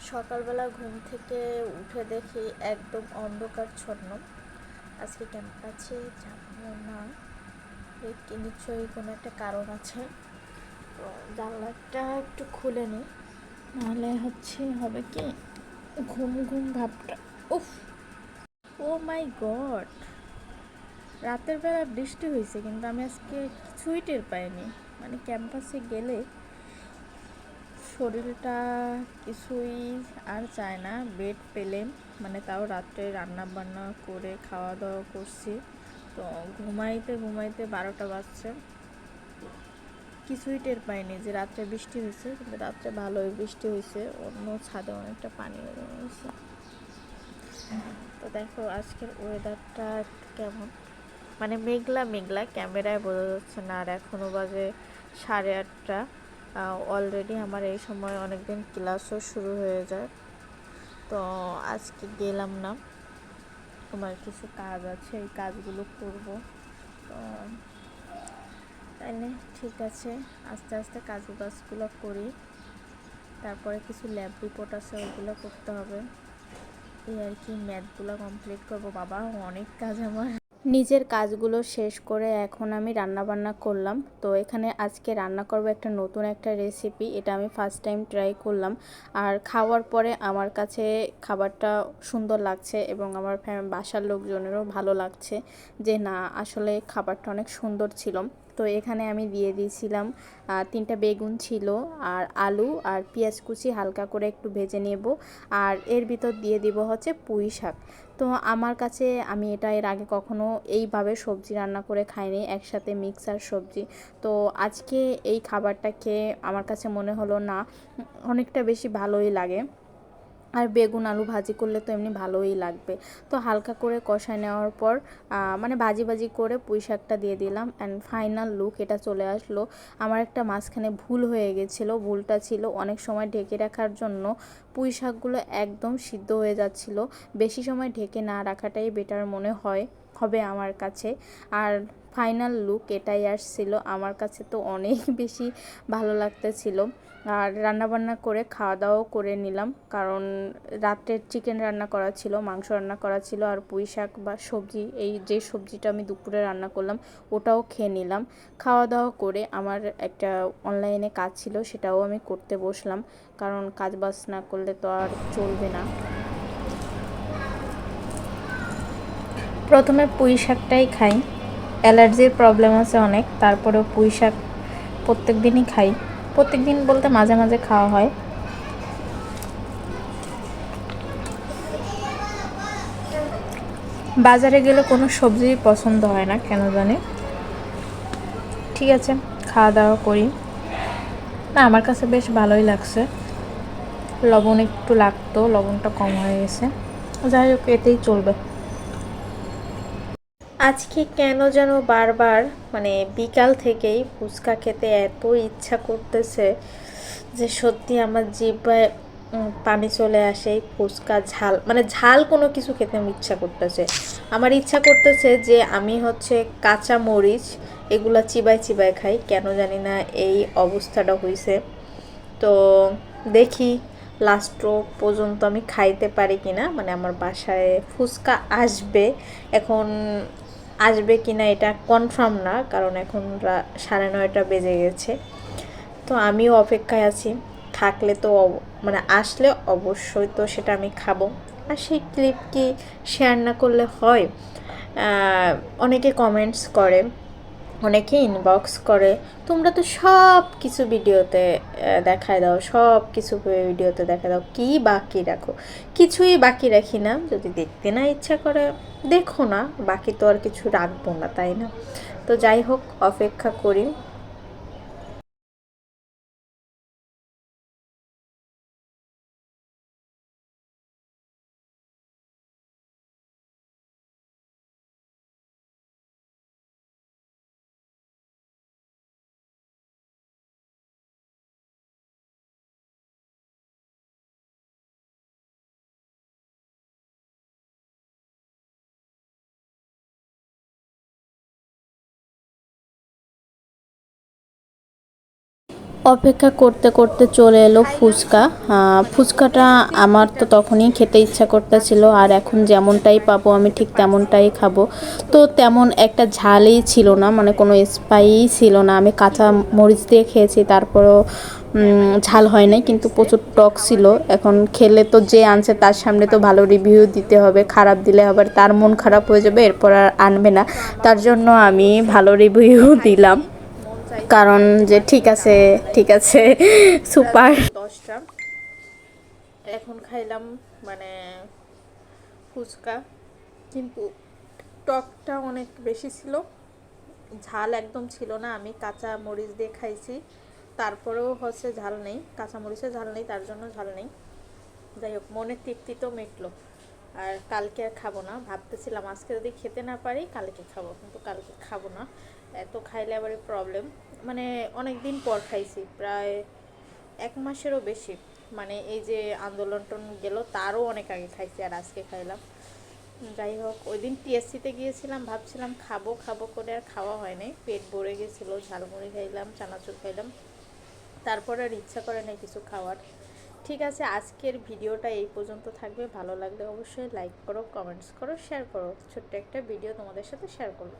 সকালবেলা ঘুম থেকে উঠে দেখি একদম অন্ধকারচ্ছন্ন আজকে ক্যাম্পাসে যাব না। নিশ্চয়ই কোনো একটা কারণ আছে। তো জানলাটা একটু খুলে নিই। নাহলে হচ্ছে হবে কি? ঘুম ঘুম ভাবটা। উফ! Oh my god! রাতের বেলা বৃষ্টি হয়েছে কিন্তু আমি আজকে কিছুই টের পাইনি। মানে ক্যাম্পাসে গেলে শরীরটা কিছুই আর চায় না। বেড পেলে মানে তাও রাত্রে রান্না বান্না করে খাওয়া দাওয়া করছি। তো ঘুমাইতে ঘুমাইতে বারোটা বাজছে। কিছুই টের পাইনি যে রাত্রে বৃষ্টি হয়েছে, কিন্তু রাত্রে ভালোই বৃষ্টি হয়েছে। অন্য ছাদে অনেকটা পানি হয়েছে। তো দেখো আজকের ওয়েদারটা কেমন? মানে মেঘলা মেঘলা। ক্যামেরায় বোঝা যাচ্ছে না। আর এখনও বাজে সাড়ে আটটা। অলরেডি আমার এই সময় অনেক দিন ক্লাসও শুরু হয়ে যায়। তো আজকে গেলাম না। তোমার কিছু কাজ আছে, এই কাজগুলো করব। তো তাইলে ঠিক আছে। আস্তে আস্তে কাজ বাজগুলো করি। তারপরে কিছু ল্যাব রিপোর্ট আছে ওইগুলো করতে হবে। এই আর কি ম্যাথগুলো কমপ্লিট করব। বাবা, অনেক কাজ আমার। নিজের কাজগুলো শেষ করে এখন আমি রান্না বান্না করলাম। তো এখানে আজকে রান্না করব একটা নতুন একটা রেসিপি এটা আমি ফার্স্ট টাইম ট্রাই করলাম। আর খাওয়ার পরে আমার কাছে খাবারটা সুন্দর লাগছে এবং আমার বাসার লোকজনেরও ভালো লাগছে যে না, আসলে খাবারটা অনেক সুন্দর ছিল। তো এখানে আমি দিয়ে দিয়েছিলাম তিনটা বেগুন ছিল আর আলু আর পেঁয়াজ কুচি হালকা করে একটু ভেজে নেব আর এর ভিতর দিয়ে দিব হচ্ছে পুঁই শাক। তো আমার কাছে আমি এটা এর আগে কখনো এইভাবে সবজি রান্না করে খাইনি, একসাথে মিক্সার সবজি। তো আজকে এই খাবারটা খেয়ে আমার কাছে মনে হলো না, অনেকটা বেশি ভালোই লাগে। আর বেগুন আলু ভাজি করলে তো এমনি ভালোই লাগবে। তো হালকা করে কষায় নেওয়ার পর মানে ভাজি ভাজি করে পুঁই শাকটা দিয়ে দিলাম অ্যান্ড ফাইনাল লুক এটা চলে আসলো। আমার একটা মাঝখানে ভুল হয়ে গেছিল, ভুলটা ছিল অনেক সময় ঢেকে রাখার জন্য পুঁই শাকগুলো একদম সিদ্ধ হয়ে যাচ্ছিল। বেশি সময় ঢেকে না রাখাটাই বেটার মনে হয়। হবে আমার কাছে। আর ফাইনাল লুক এটাই আসছিল। আমার কাছে তো অনেক বেশি ভালো লাগতেছিল। আর রান্নাবান্না করে খাওয়া দাওয়াও করে নিলাম। কারণ রাত্রের চিকেন রান্না করা ছিল, মাংস রান্না করা ছিল, আর পুঁই শাক বা সবজি, এই যে সবজিটা আমি দুপুরে রান্না করলাম, ওটাও খেয়ে নিলাম। খাওয়া দাওয়া করে আমার একটা অনলাইনে কাজ ছিল, সেটাও আমি করতে বসলাম। কারণ কাজ বাজ না করলে তো আর চলবে না। প্রথমে পুঁই শাকটাই খাই। অ্যালার্জির প্রবলেম আছে অনেক, তারপরেও পুঁই শাক প্রত্যেক দিনই খাই। প্রত্যেক দিন বলতে মাঝে মাঝে খাওয়া হয়। বাজারে গেলে কোনো সবজি পছন্দ হয় না, কেন জানি? ঠিক আছে, খাওয়া দাওয়া করি। না, আমার কাছে বেশ ভালোই লাগছে। লবণ একটু লাগতো, লবণটা কম হয়ে গেছে। যাই হোক, এতেই চলবে। আজকে কেন যেন বারবার মানে বিকাল থেকেই ফুচকা খেতে এত ইচ্ছা করতেছে যে সত্যি আমার জিব্বায় পানি চলে আসে ফুচকা ঝাল মানে ঝাল কোনো কিছু খেতে আমি ইচ্ছা করতেছে। আমার ইচ্ছা করতেছে যে আমি হচ্ছে কাঁচা মরিচ, এগুলা চিবাই চিবাই খাই, কেন জানি না এই অবস্থাটা হয়েছে তো দেখি লাস্ট পর্যন্ত আমি খাইতে পারি কি না মানে আমার বাসায় ফুচকা আসবে। এখন আসবে কি না এটা কনফার্ম না, কারণ এখন সাড়ে নয়টা বেজে গেছে। তো আমিও অপেক্ষায় আছি, থাকলে তো মানে আসলে অবশ্যই তো সেটা আমি খাব। আর সেই ক্লিপ কি শেয়ার না করলে হয়? অনেকে কমেন্টস করে অনেকে ইনবক্স করে, তোমরা তো সব কিছু ভিডিওতে দেখায় দাও সব কিছু ভিডিওতে দেখা দাও, কী বাকি রাখো? কিছুই বাকি রাখি না, যদি দেখতে না ইচ্ছা করে, দেখো না, বাকি তো আর কিছু রাখব না, তাই না? তো যাই হোক, অপেক্ষা করি। অপেক্ষা করতে করতে চলে এলো ফুচকা। ফুচকাটা আমার তো তখনই খেতে ইচ্ছা করতেছিল, আর এখন যেমনটাই পাবো আমি ঠিক তেমনটাই খাব। তো তেমন একটা ঝালই ছিল না মানে কোনো স্পাইই ছিল না। আমি কাঁচা মরিচ দিয়ে খেয়েছি, তারপরেও ঝাল হয় নাই, কিন্তু প্রচুর টক ছিল। এখন খেলে তো যে আনছে তার সামনে তো ভালো রিভিউ দিতে হবে, খারাপ দিলে আবার তার মন খারাপ হয়ে যাবে, এরপর আর আনবে না। তার জন্য আমি ভালো রিভিউ দিলাম। কারণ যে ঠিক আছে ঠিক আছে, সুপার। দশটা। এখন খাইলাম মানে ফুচকা। কিন্তু টকটা অনেক বেশি ছিল। ঝাল একদম ছিল না। আমি কাঁচা মরিচ দিয়ে খাইছি। তারপরেও হচ্ছে ঝাল নেই। কাঁচা মরিচে ঝাল নেই, তার জন্য ঝাল নেই। যাই হোক মনের তৃপ্তি তো মিটলো। আর কালকে আর খাব না। ভাবতেছিলাম আজকে যদি খেতে না পারি, কালকে খাব। কিন্তু কালকে খাব না। এত খাইলে আবার প্রবলেম মানে অনেক দিন পর খাইছি, প্রায় এক মাসেরও বেশি। মানে এই যে আন্দোলন টন গেল, তারও অনেক আগে খাইছি আর আজকে খাইলাম। যাই হোক, ওই দিন টিএসসিতে গিয়েছিলাম, ভাবছিলাম খাব খাব করে আর খাওয়া হয়নি। পেট ভরে গেছিল, ঝালমুড়ি খাইলাম, চানাচুর খাইলাম। তারপর আর ইচ্ছা করে না কিছু খাওয়ার। ঠিক আছে, আজকের ভিডিওটা এই পর্যন্ত থাকবে। ভালো লাগলে অবশ্যই লাইক করো কমেন্টস করো শেয়ার করো। ছোট্ট একটা ভিডিও তোমাদের সাথে শেয়ার করো